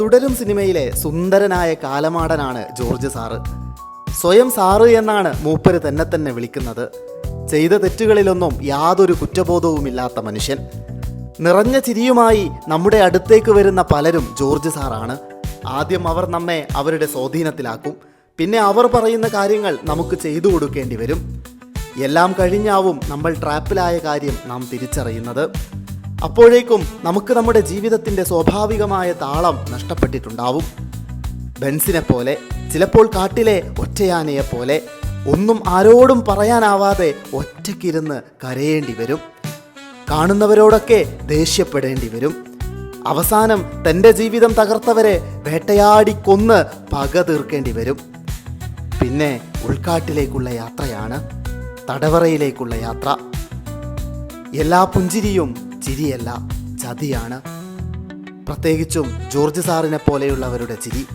തുടരും സിനിമയിലെ സുന്ദരനായ കാലമാടനാണ് ജോർജ് സാറ്. സ്വയം സാറ് എന്നാണ് മൂപ്പര് തന്നെ തന്നെ വിളിക്കുന്നത്. ചെയ്ത തെറ്റുകളിലൊന്നും യാതൊരു കുറ്റബോധവുമില്ലാത്ത മനുഷ്യൻ. നിറഞ്ഞ ചിരിയുമായി നമ്മുടെ അടുത്തേക്ക് വരുന്ന പലരും ജോർജ് സാറാണ്. ആദ്യം അവർ നമ്മെ അവരുടെ സ്വാധീനത്തിലാക്കും. പിന്നെ അവർ പറയുന്ന കാര്യങ്ങൾ നമുക്ക് ചെയ്തു കൊടുക്കേണ്ടി വരും. എല്ലാം കഴിഞ്ഞാവും നമ്മൾ ട്രാപ്പിലായ കാര്യം നാം തിരിച്ചറിയുന്നത്. അപ്പോഴേക്കും നമുക്ക് നമ്മുടെ ജീവിതത്തിന്റെ സ്വാഭാവികമായ താളം നഷ്ടപ്പെട്ടിട്ടുണ്ടാവും. ബെൻസിനെ പോലെ ചിലപ്പോൾ കാട്ടിലെ ഒറ്റയാനയെ പോലെ ഒന്നും ആരോടും പറയാനാവാതെ ഒറ്റയ്ക്കിരുന്ന് കരയേണ്ടി വരും. കാണുന്നവരോടൊക്കെ ദേഷ്യപ്പെടേണ്ടി വരും. അവസാനം തന്റെ ജീവിതം തകർത്തവരെ വേട്ടയാടി കൊന്ന് പക തീർക്കേണ്ടി വരും. പിന്നെ ഉൾക്കാട്ടിലേക്കുള്ള യാത്രയാണ് തടവറയിലേക്കുള്ള യാത്ര. എല്ലാ പുഞ്ചിരിയും ചിരിയല്ല ചതിയാണ്. പ്രത്യേകിച്ചും ജോർജ് സാറിനെ പോലെയുള്ളവരുടെ ചിരി.